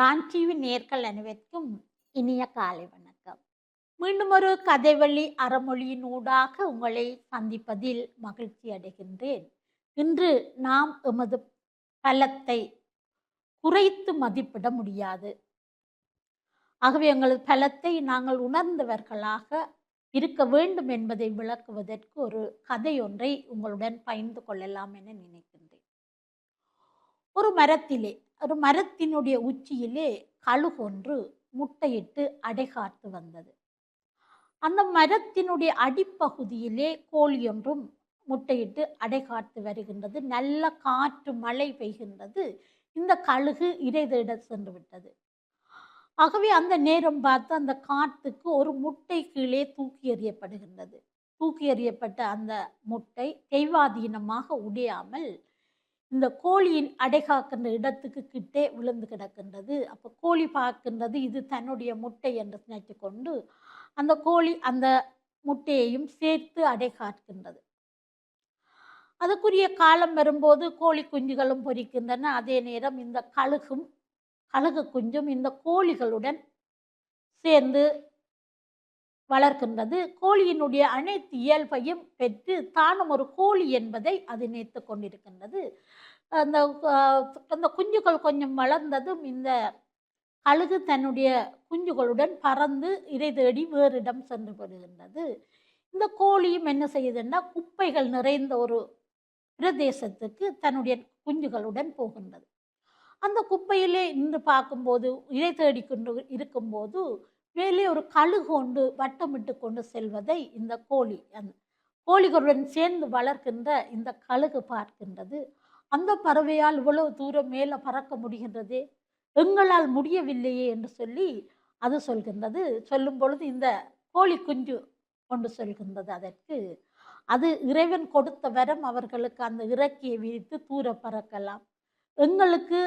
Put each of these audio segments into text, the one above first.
நான் டிவி நேர்கள் அனைவருக்கும் இனிய காலை வணக்கம். மீண்டும் ஒரு கதைவழி அறமொழியின் ஊடாக உங்களை சந்திப்பதில் மகிழ்ச்சி அடைகின்றேன். இன்று நாம் எமது பலத்தை குறைத்து மதிப்பிட முடியாது. ஆகவே எங்களது பலத்தை நாங்கள் உணர்ந்தவர்களாக இருக்க வேண்டும் என்பதை விளக்குவதற்கு ஒரு கதை ஒன்றை உங்களுடன் பகிர்ந்து கொள்ளலாம் என நினைக்கின்றேன். ஒரு மரத்திலே ஒரு மரத்தினுடைய உச்சியிலே கழுகொன்று முட்டையிட்டு அடைகாத்து வந்தது. அந்த மரத்தினுடைய அடிப்பகுதியிலே கோழி ஒன்றும் முட்டையிட்டு அடைகாத்து வருகின்றது. நல்ல காற்று மழை பெய்கின்றது. இந்த கழுகு இறை தேட சென்று விட்டது. ஆகவே அந்த நேரம் பார்த்து அந்த காட்டுக்கு ஒரு முட்டை கீழே தூக்கி எறியப்படுகின்றது. தூக்கி எறியப்பட்ட அந்த முட்டை தெய்வாதீனமாக உடையாமல் இந்த கோழியின் அடைகாக்கின்ற இடத்துக்கு கிட்டே விழுந்து கிடக்கின்றது. அப்போ கோழி பார்க்கின்றது இது தன்னுடைய முட்டை என்று நினைத்து கொண்டு அந்த கோழி அந்த முட்டையையும் சேர்த்து அடைகாக்கின்றது. அதுக்குரிய காலம் வரும்போது கோழி குஞ்சுகளும் பொரிக்கின்றன அதே நேரம் இந்த கழுகும் கழுகு குஞ்சும் இந்த கோழிகளுடன் சேர்ந்து வளர்க்கின்றது. கோழியினுடைய அனைத்து இயல்பையும் பெற்று தானும் ஒரு கோழி என்பதை அது நினைத்து கொண்டிருக்கின்றது. அந்த அந்த குஞ்சுகள் கொஞ்சம் வளர்ந்ததும் இந்த கழுகு தன்னுடைய குஞ்சுகளுடன் பறந்து இறை தேடி வேறு இடம் சென்று விடுகின்றது. இந்த கோழியும் என்ன செய்யுதுன்னா குப்பைகள் நிறைந்த ஒரு பிரதேசத்துக்கு தன்னுடைய குஞ்சுகளுடன் போகின்றது. அந்த குப்பையிலே நின்று பார்க்கும்போது இறை தேடிக்கொண்டு இருக்கும்போது மேலே ஒரு கழுகு கொண்டு வட்டமிட்டு கொண்டு செல்வதை இந்த கோழி அந்த கோழிகளுடன் சேர்ந்து வளர்க்கின்ற இந்த கழுகு பார்க்கின்றது. அந்த பறவையால் இவ்வளவு தூரம் மேலே பறக்க முடிகின்றதே? எங்களால் முடியவில்லையே என்று சொல்லி அது சொல்கின்றது. சொல்லும் பொழுது இந்த கோழி குஞ்சு கொண்டு சொல்கின்றது அதற்கு. அது இறைவன் கொடுத்த வரம் அவர்களுக்கு அந்த இறக்கியை விரித்து தூர பறக்கலாம். எங்களுக்கு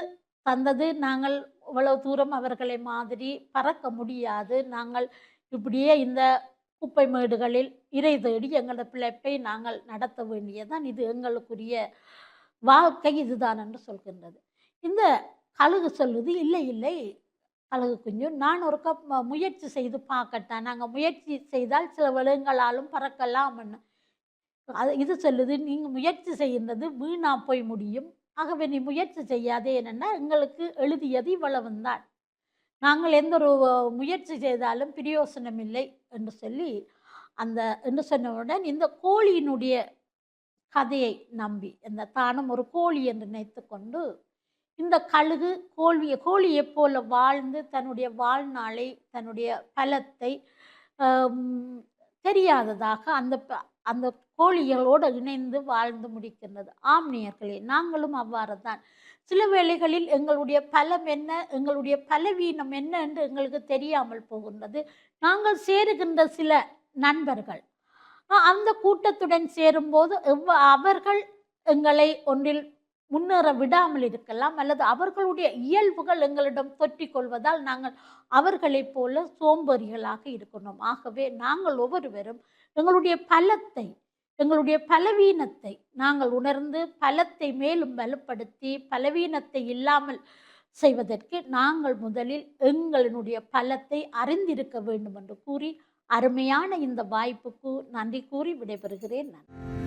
தந்தது. நாங்கள் இவ்வளவு தூரம் அவர்களை மாதிரி பறக்க முடியாது. நாங்கள் இப்படியே இந்த குப்பை மேடுகளில் இறை தேடி எங்களோட பிழைப்பை நாங்கள் நடத்த வேண்டியதுதான். இது எங்களுக்குரிய வாழ்க்கை இதுதான் என்று சொல்கின்றது. இந்த கழுகு சொல்லுது இல்லை இல்லை கழுகு குஞ்சு நான் ஒரு கப் முயற்சி செய்து பார்க்கட்டேன் நாங்கள் முயற்சி செய்தால் சில விலங்குகளாலும் பறக்கலாம் அது இது சொல்லுது நீங்கள் முயற்சி செய்கின்றது வீணாக போய் முடியும். ஆகவே நீ முயற்சி செய்யாதே என்னென்னா எங்களுக்கு எழுதியது இவ்வளவுந்தான். நாங்கள் எந்த ஒரு முயற்சி செய்தாலும் பிரயோசனம் இல்லை என்று சொல்லி அந்த என்று சொன்னவுடன் இந்த கோழியினுடைய கதையை நம்பி இந்த தானும் ஒரு கோழி என்று நினைத்து கொண்டு இந்த கழுகு கோழியை கோழியைப் போல வாழ்ந்து தன்னுடைய வாழ்நாளை தன்னுடைய பலத்தை தெரியாததாக அந்த ப- அந்த கோழிகளோடு இணைந்து வாழ்ந்து முடிக்கின்றது. ஆம் நேயர்களே நாங்களும் அவ்வாறு தான் சில வேளைகளில் எங்களுடைய பலம் என்ன எங்களுடைய பலவீனம் என்ன என்று எங்களுக்கு தெரியாமல் போகின்றது. நாங்கள் சேருகின்ற சில நண்பர்கள் அந்த கூட்டத்துடன் சேரும்போது எவ்வ அவர்கள் எங்களை ஒன்றில் முன்னேற விடாமல் இருக்கலாம் அல்லது அவர்களுடைய இயல்புகள் எங்களிடம் தொற்றி கொள்வதால் நாங்கள் அவர்களைப் போல சோம்பேறிகளாக இருக்கணும். ஆகவே நாங்கள் ஒவ்வொருவரும் எங்களுடைய பலத்தை எங்களுடைய பலவீனத்தை நாங்கள் உணர்ந்து பலத்தை மேலும் வலுப்படுத்தி பலவீனத்தை இல்லாமல் செய்வதற்கு நாங்கள் முதலில் எங்களினுடைய பலத்தை அறிந்திருக்க வேண்டும் என்று கூறி அருமையான இந்த வாய்ப்புக்கு நன்றி கூறி விடைபெறுகிறேன். நான்